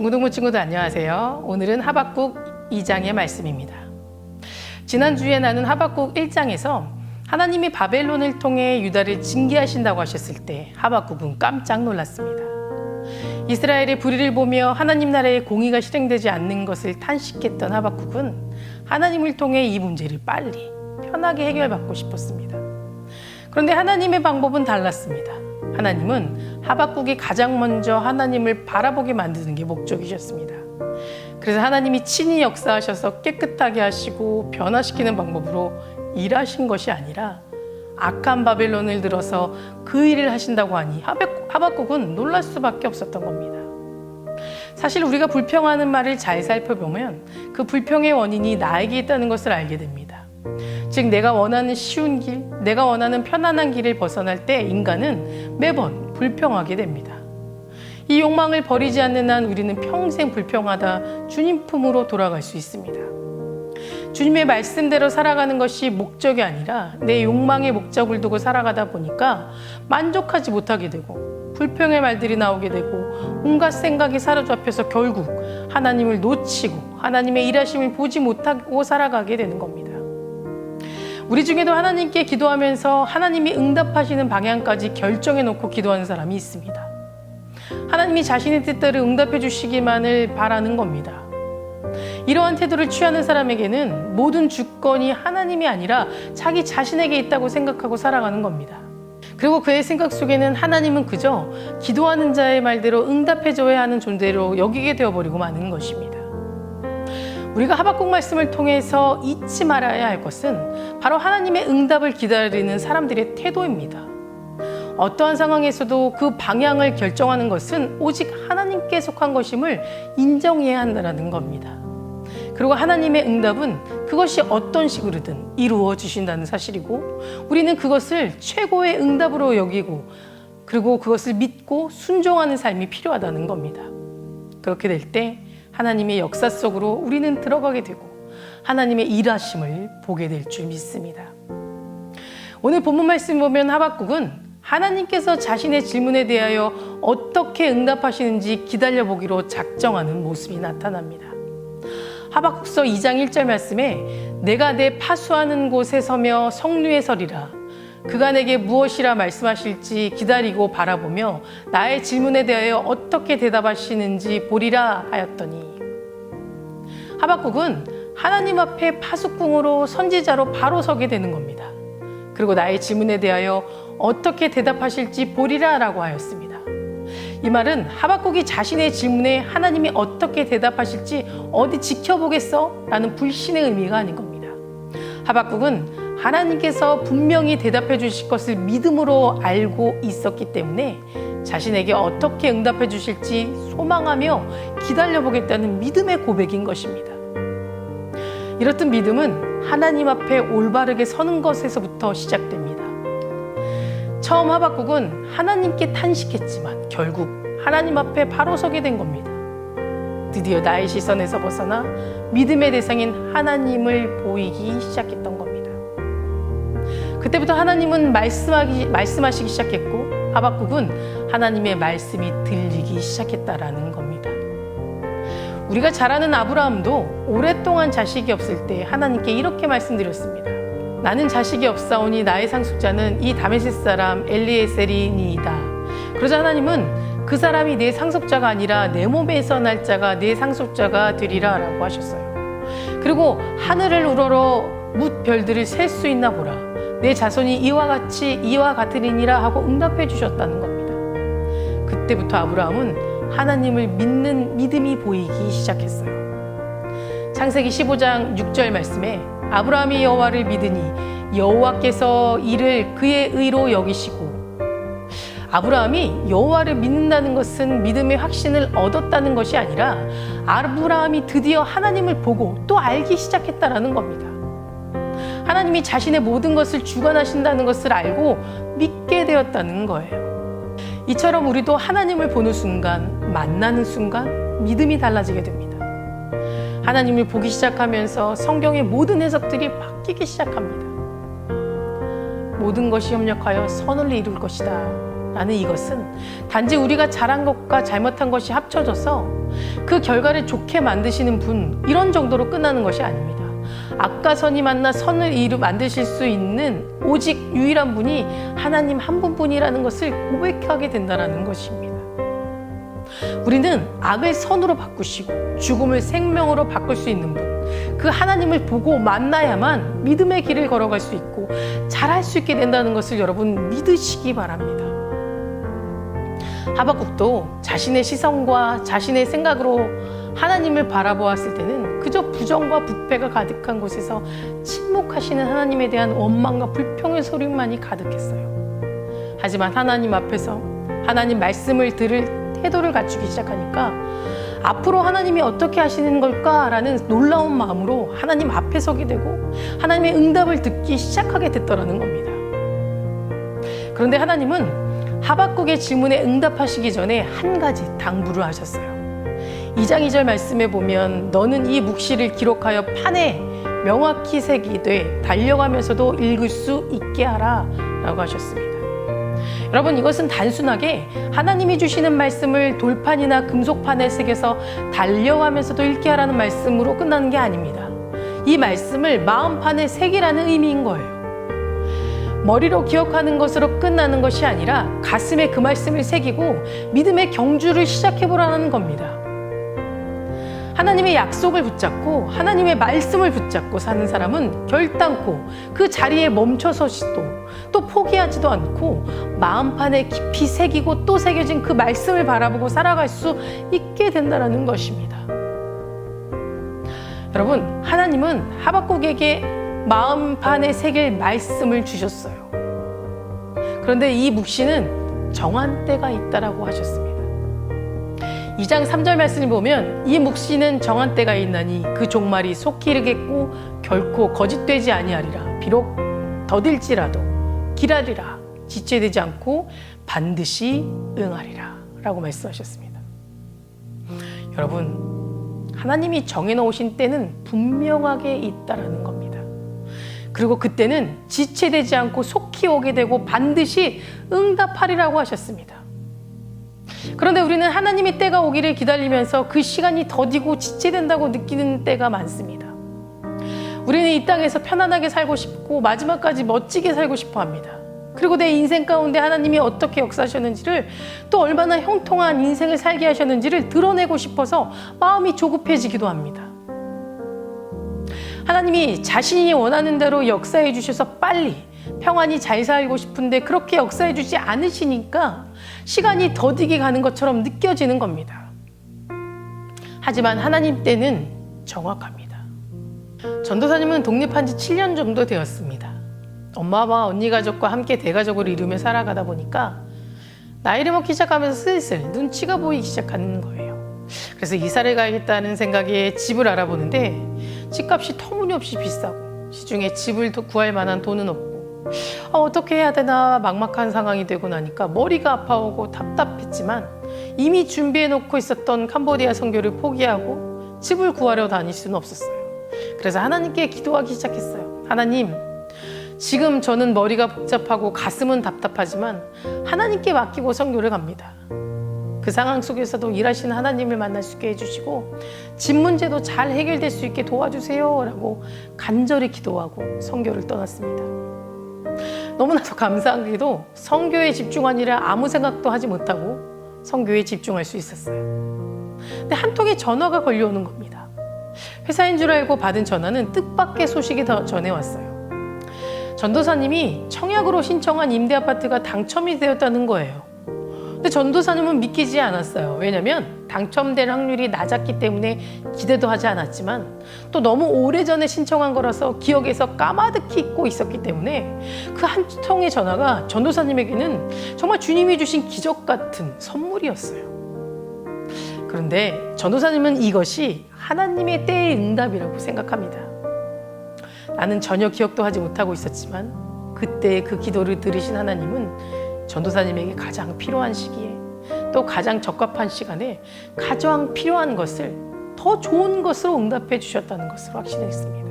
중고등부 친구들 안녕하세요. 오늘은 하박국 2장의 말씀입니다. 지난주에 나는 하박국 1장에서 하나님이 바벨론을 통해 유다를 징계하신다고 하셨을 때 하박국은 깜짝 놀랐습니다. 이스라엘의 불의를 보며 하나님 나라의 공의가 실행되지 않는 것을 탄식했던 하박국은 하나님을 통해 이 문제를 빨리 편하게 해결받고 싶었습니다. 그런데 하나님의 방법은 달랐습니다. 하나님은 하박국이 가장 먼저 하나님을 바라보게 만드는 게 목적이셨습니다. 그래서 하나님이 친히 역사하셔서 깨끗하게 하시고 변화시키는 방법으로 일하신 것이 아니라 악한 바벨론을 들어서 그 일을 하신다고 하니 하박국은 놀랄 수밖에 없었던 겁니다. 사실 우리가 불평하는 말을 잘 살펴보면 그 불평의 원인이 나에게 있다는 것을 알게 됩니다. 즉 내가 원하는 쉬운 길, 내가 원하는 편안한 길을 벗어날 때 인간은 매번 불평하게 됩니다. 이 욕망을 버리지 않는 한 우리는 평생 불평하다 주님 품으로 돌아갈 수 있습니다. 주님의 말씀대로 살아가는 것이 목적이 아니라 내 욕망의 목적을 두고 살아가다 보니까 만족하지 못하게 되고 불평의 말들이 나오게 되고 온갖 생각이 사로잡혀서 결국 하나님을 놓치고 하나님의 일하심을 보지 못하고 살아가게 되는 겁니다. 우리 중에도 하나님께 기도하면서 하나님이 응답하시는 방향까지 결정해 놓고 기도하는 사람이 있습니다. 하나님이 자신의 뜻대로 응답해 주시기만을 바라는 겁니다. 이러한 태도를 취하는 사람에게는 모든 주권이 하나님이 아니라 자기 자신에게 있다고 생각하고 살아가는 겁니다. 그리고 그의 생각 속에는 하나님은 그저 기도하는 자의 말대로 응답해줘야 하는 존재로 여기게 되어버리고 마는 것입니다. 우리가 하박국 말씀을 통해서 잊지 말아야 할 것은 바로 하나님의 응답을 기다리는 사람들의 태도입니다. 어떠한 상황에서도 그 방향을 결정하는 것은 오직 하나님께 속한 것임을 인정해야 한다는 겁니다. 그리고 하나님의 응답은 그것이 어떤 식으로든 이루어 주신다는 사실이고 우리는 그것을 최고의 응답으로 여기고 그리고 그것을 믿고 순종하는 삶이 필요하다는 겁니다. 그렇게 될때 하나님의 역사 속으로 우리는 들어가게 되고 하나님의 일하심을 보게 될 줄 믿습니다. 오늘 본문 말씀 보면 하박국은 하나님께서 자신의 질문에 대하여 어떻게 응답하시는지 기다려 보기로 작정하는 모습이 나타납니다. 하박국서 2장 1절 말씀에 내가 내 파수하는 곳에 서며 성류에 서리라 그가 내게 무엇이라 말씀하실지 기다리고 바라보며 나의 질문에 대하여 어떻게 대답하시는지 보리라 하였더니 하박국은 하나님 앞에 파수꾼으로 선지자로 바로 서게 되는 겁니다. 그리고 나의 질문에 대하여 어떻게 대답하실지 보리라 라고 하였습니다. 이 말은 하박국이 자신의 질문에 하나님이 어떻게 대답하실지 어디 지켜보겠어? 라는 불신의 의미가 아닌 겁니다. 하박국은 하나님께서 분명히 대답해 주실 것을 믿음으로 알고 있었기 때문에 자신에게 어떻게 응답해 주실지 소망하며 기다려보겠다는 믿음의 고백인 것입니다. 이렇듯 믿음은 하나님 앞에 올바르게 서는 것에서부터 시작됩니다. 처음 하박국은 하나님께 탄식했지만 결국 하나님 앞에 바로 서게 된 겁니다. 드디어 나의 시선에서 벗어나 믿음의 대상인 하나님을 보이기 시작했던 겁니다. 그때부터 하나님은 말씀하기, 말씀하시기 시작했고 하박국은 하나님의 말씀이 들리기 시작했다라는 겁니다. 우리가 잘 아는 아브라함도 오랫동안 자식이 없을 때 하나님께 이렇게 말씀드렸습니다. 나는 자식이 없사오니 나의 상속자는 이 다메섹 사람 엘리에셀이니이다. 그러자 하나님은 그 사람이 내 상속자가 아니라 내 몸에서 날 자가 내 상속자가 되리라라고 하셨어요. 그리고 하늘을 우러러 뭇 별들을 셀 수 있나 보라. 내 자손이 이와 같이 이와 같으리니라 하고 응답해 주셨다는 겁니다. 그때부터 아브라함은 하나님을 믿는 믿음이 보이기 시작했어요. 창세기 15장 6절 말씀에 아브라함이 여호와를 믿으니 여호와께서 이를 그의 의로 여기시고 아브라함이 여호와를 믿는다는 것은 믿음의 확신을 얻었다는 것이 아니라 아브라함이 드디어 하나님을 보고 또 알기 시작했다라는 겁니다. 하나님이 자신의 모든 것을 주관하신다는 것을 알고 믿게 되었다는 거예요. 이처럼 우리도 하나님을 보는 순간, 만나는 순간 믿음이 달라지게 됩니다. 하나님을 보기 시작하면서 성경의 모든 해석들이 바뀌기 시작합니다. 모든 것이 협력하여 선을 이룰 것이다. 라는 이것은 단지 우리가 잘한 것과 잘못한 것이 합쳐져서 그 결과를 좋게 만드시는 분 이런 정도로 끝나는 것이 아닙니다. 악과 선이 만나 선을 이루 만드실 수 있는 오직 유일한 분이 하나님 한 분뿐이라는 것을 고백하게 된다는 것입니다. 우리는 악을 선으로 바꾸시고 죽음을 생명으로 바꿀 수 있는 분, 그 하나님을 보고 만나야만 믿음의 길을 걸어갈 수 있고 잘할 수 있게 된다는 것을 여러분 믿으시기 바랍니다. 하박국도 자신의 시선과 자신의 생각으로 하나님을 바라보았을 때는 그저 부정과 부패가 가득한 곳에서 침묵하시는 하나님에 대한 원망과 불평의 소리만이 가득했어요. 하지만 하나님 앞에서 하나님 말씀을 들을 태도를 갖추기 시작하니까 앞으로 하나님이 어떻게 하시는 걸까라는 놀라운 마음으로 하나님 앞에 서게 되고 하나님의 응답을 듣기 시작하게 됐더라는 겁니다. 그런데 하나님은 하박국의 질문에 응답하시기 전에 한 가지 당부를 하셨어요. 2장 2절 말씀에 보면 너는 이 묵시를 기록하여 판에 명확히 새기되 달려가면서도 읽을 수 있게 하라 라고 하셨습니다. 여러분 이것은 단순하게 하나님이 주시는 말씀을 돌판이나 금속판에 새겨서 달려가면서도 읽게 하라는 말씀으로 끝나는 게 아닙니다. 이 말씀을 마음판에 새기라는 의미인 거예요. 머리로 기억하는 것으로 끝나는 것이 아니라 가슴에 그 말씀을 새기고 믿음의 경주를 시작해 보라는 겁니다. 하나님의 약속을 붙잡고 하나님의 말씀을 붙잡고 사는 사람은 결단코 그 자리에 멈춰서시도 또 포기하지도 않고 마음판에 깊이 새기고 또 새겨진 그 말씀을 바라보고 살아갈 수 있게 된다는 것입니다. 여러분, 하나님은 하박국에게 마음판에 새길 말씀을 주셨어요. 그런데 이 묵시는 정한 때가 있다라고 하셨습니다. 2장 3절 말씀을 보면 이 묵시는 정한 때가 있나니 그 종말이 속히 이르겠고 결코 거짓되지 아니하리라 비록 더딜지라도 기라리라 지체되지 않고 반드시 응하리라 라고 말씀하셨습니다. 여러분 하나님이 정해 놓으신 때는 분명하게 있다라는 겁니다. 그리고 그때는 지체되지 않고 속히 오게 되고 반드시 응답하리라고 하셨습니다. 그런데 우리는 하나님의 때가 오기를 기다리면서 그 시간이 더디고 지체된다고 느끼는 때가 많습니다. 우리는 이 땅에서 편안하게 살고 싶고 마지막까지 멋지게 살고 싶어 합니다. 그리고 내 인생 가운데 하나님이 어떻게 역사하셨는지를 또 얼마나 형통한 인생을 살게 하셨는지를 드러내고 싶어서 마음이 조급해지기도 합니다. 하나님이 자신이 원하는 대로 역사해 주셔서 빨리 평안히 잘 살고 싶은데 그렇게 역사해 주지 않으시니까 시간이 더디게 가는 것처럼 느껴지는 겁니다. 하지만 하나님 때는 정확합니다. 전도사님은 독립한 지 7년 정도 되었습니다. 엄마와 언니 가족과 함께 대가족을 이루며 살아가다 보니까 나이를 먹기 시작하면서 슬슬 눈치가 보이기 시작하는 거예요. 그래서 이사를 가야겠다는 생각에 집을 알아보는데 집값이 터무니없이 비싸고 시중에 집을 구할 만한 돈은 없고 어, 어떻게 해야 되나 막막한 상황이 되고 나니까 머리가 아파오고 답답했지만 이미 준비해 놓고 있었던 캄보디아 선교를 포기하고 집을 구하려 다닐 수는 없었어요. 그래서 하나님께 기도하기 시작했어요. 하나님, 지금 저는 머리가 복잡하고 가슴은 답답하지만 하나님께 맡기고 선교를 갑니다. 그 상황 속에서도 일하시는 하나님을 만날 수 있게 해주시고 집 문제도 잘 해결될 수 있게 도와주세요 라고 간절히 기도하고 선교를 떠났습니다. 너무나도 감사하게도 선교에 집중하니라 아무 생각도 하지 못하고 선교에 집중할 수 있었어요. 근데 한 통의 전화가 걸려오는 겁니다. 회사인 줄 알고 받은 전화는 뜻밖의 소식이 더 전해왔어요. 전도사님이 청약으로 신청한 임대 아파트가 당첨이 되었다는 거예요. 근데 전도사님은 믿기지 않았어요. 왜냐면 당첨될 확률이 낮았기 때문에 기대도 하지 않았지만 또 너무 오래전에 신청한 거라서 기억에서 까마득히 잊고 있었기 때문에 그 한 통의 전화가 전도사님에게는 정말 주님이 주신 기적 같은 선물이었어요. 그런데 전도사님은 이것이 하나님의 때의 응답이라고 생각합니다. 나는 전혀 기억도 하지 못하고 있었지만 그때 그 기도를 들으신 하나님은 전도사님에게 가장 필요한 시기에 또 가장 적합한 시간에 가장 필요한 것을 더 좋은 것으로 응답해 주셨다는 것을 확신했습니다.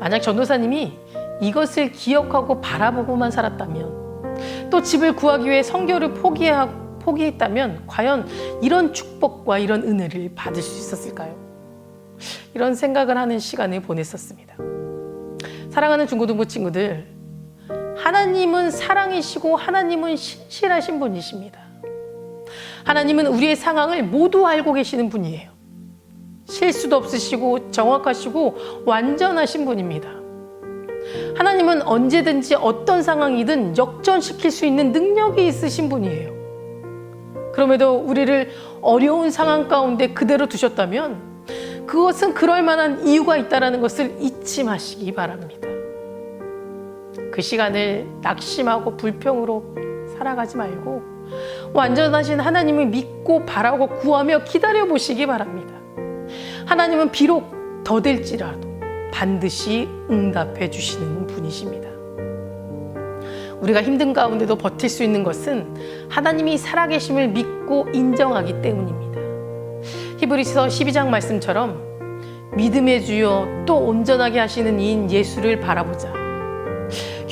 만약 전도사님이 이것을 기억하고 바라보고만 살았다면 또 집을 구하기 위해 성교를 포기하, 포기했다면 과연 이런 축복과 이런 은혜를 받을 수 있었을까요? 이런 생각을 하는 시간을 보냈었습니다. 사랑하는 중고등부 친구들, 하나님은 사랑이시고 하나님은 신실하신 분이십니다. 하나님은 우리의 상황을 모두 알고 계시는 분이에요. 실수도 없으시고 정확하시고 완전하신 분입니다. 하나님은 언제든지 어떤 상황이든 역전시킬 수 있는 능력이 있으신 분이에요. 그럼에도 우리를 어려운 상황 가운데 그대로 두셨다면 그것은 그럴 만한 이유가 있다는 것을 잊지 마시기 바랍니다. 그 시간을 낙심하고 불평으로 살아가지 말고 완전하신 하나님을 믿고 바라고 구하며 기다려 보시기 바랍니다. 하나님은 비록 더될지라도 반드시 응답해 주시는 분이십니다. 우리가 힘든 가운데도 버틸 수 있는 것은 하나님이 살아계심을 믿고 인정하기 때문입니다. 히브리서 12장 말씀처럼 믿음의 주여 또 온전하게 하시는 이인 예수를 바라보자.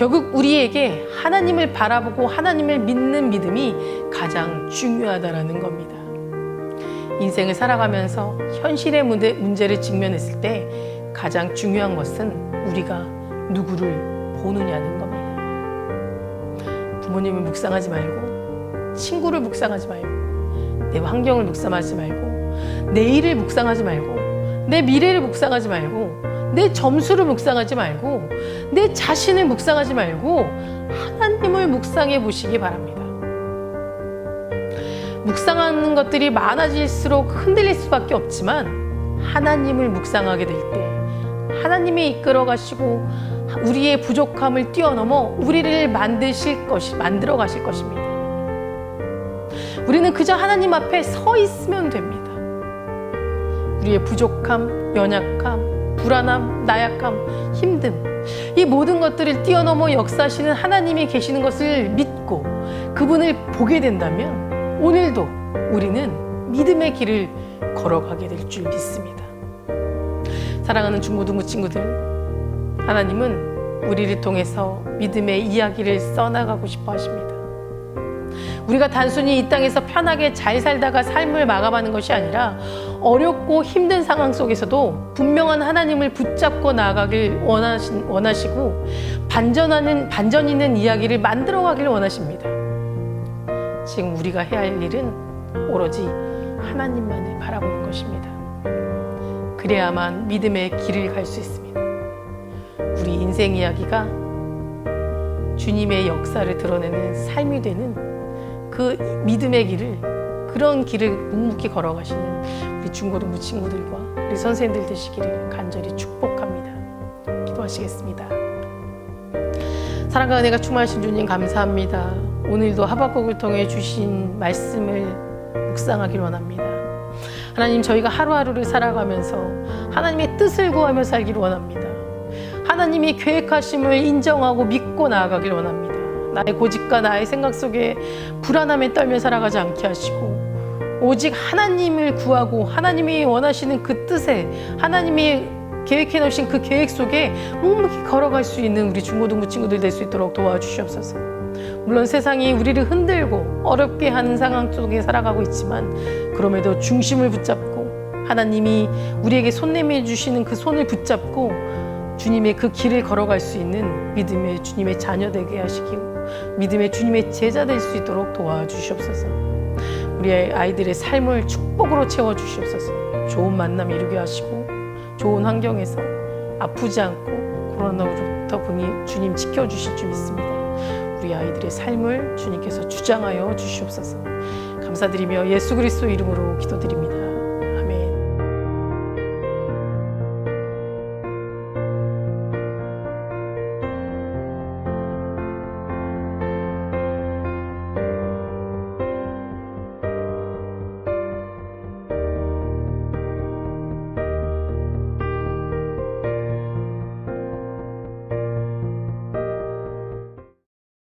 결국 우리에게 하나님을 바라보고 하나님을 믿는 믿음이 가장 중요하다라는 겁니다. 인생을 살아가면서 현실의 문제, 문제를 직면했을 때 가장 중요한 것은 우리가 누구를 보느냐는 겁니다. 부모님을 묵상하지 말고, 친구를 묵상하지 말고, 내 환경을 묵상하지 말고, 내 일을 묵상하지 말고, 내 미래를 묵상하지 말고, 내 점수를 묵상하지 말고, 내 자신을 묵상하지 말고, 하나님을 묵상해 보시기 바랍니다. 묵상하는 것들이 많아질수록 흔들릴 수밖에 없지만, 하나님을 묵상하게 될 때, 하나님이 이끌어 가시고 우리의 부족함을 뛰어넘어 우리를 만드실 것이 만들어 가실 것입니다. 우리는 그저 하나님 앞에 서 있으면 됩니다. 우리의 부족함, 연약함, 불안함, 나약함, 힘듦 이 모든 것들을 뛰어넘어 역사하시는 하나님이 계시는 것을 믿고 그분을 보게 된다면 오늘도 우리는 믿음의 길을 걸어가게 될 줄 믿습니다. 사랑하는 중고등부 친구들, 하나님은 우리를 통해서 믿음의 이야기를 써나가고 싶어 하십니다. 우리가 단순히 이 땅에서 편하게 잘 살다가 삶을 마감하는 것이 아니라 어렵고 힘든 상황 속에서도 분명한 하나님을 붙잡고 나아가길 원하시, 원하시고 반전하는, 반전 있는 이야기를 만들어 가길 원하십니다. 지금 우리가 해야 할 일은 오로지 하나님만을 바라보는 것입니다. 그래야만 믿음의 길을 갈 수 있습니다. 우리 인생 이야기가 주님의 역사를 드러내는 삶이 되는 그 믿음의 길을 그런 길을 묵묵히 걸어가시는 우리 중고등부 친구들과 우리 선생님들 되시기를 간절히 축복합니다. 기도하시겠습니다. 사랑과 은혜가 충만하신 주님 감사합니다. 오늘도 하박국을 통해 주신 말씀을 묵상하길 원합니다. 하나님 저희가 하루하루를 살아가면서 하나님의 뜻을 구하며 살기를 원합니다. 하나님이 계획하심을 인정하고 믿고 나아가길 원합니다. 나의 고집과 나의 생각 속에 불안함에 떨며 살아가지 않게 하시고 오직 하나님을 구하고 하나님이 원하시는 그 뜻에 하나님이 계획해 놓으신 그 계획 속에 묵묵히 걸어갈 수 있는 우리 중고등부 친구들 될 수 있도록 도와주시옵소서. 물론 세상이 우리를 흔들고 어렵게 하는 상황 속에 살아가고 있지만 그럼에도 중심을 붙잡고 하나님이 우리에게 손 내밀어 주시는 그 손을 붙잡고 주님의 그 길을 걸어갈 수 있는 믿음의 주님의 자녀 되게 하시기고 믿음의 주님의 제자 될 수 있도록 도와주시옵소서. 우리 아이들의 삶을 축복으로 채워 주시옵소서. 좋은 만남 이루게 하시고 좋은 환경에서 아프지 않고 코로나로부터 주님 지켜 주실 줄 믿습니다. 우리 아이들의 삶을 주님께서 주장하여 주시옵소서. 감사드리며 예수 그리스도 이름으로 기도드립니다.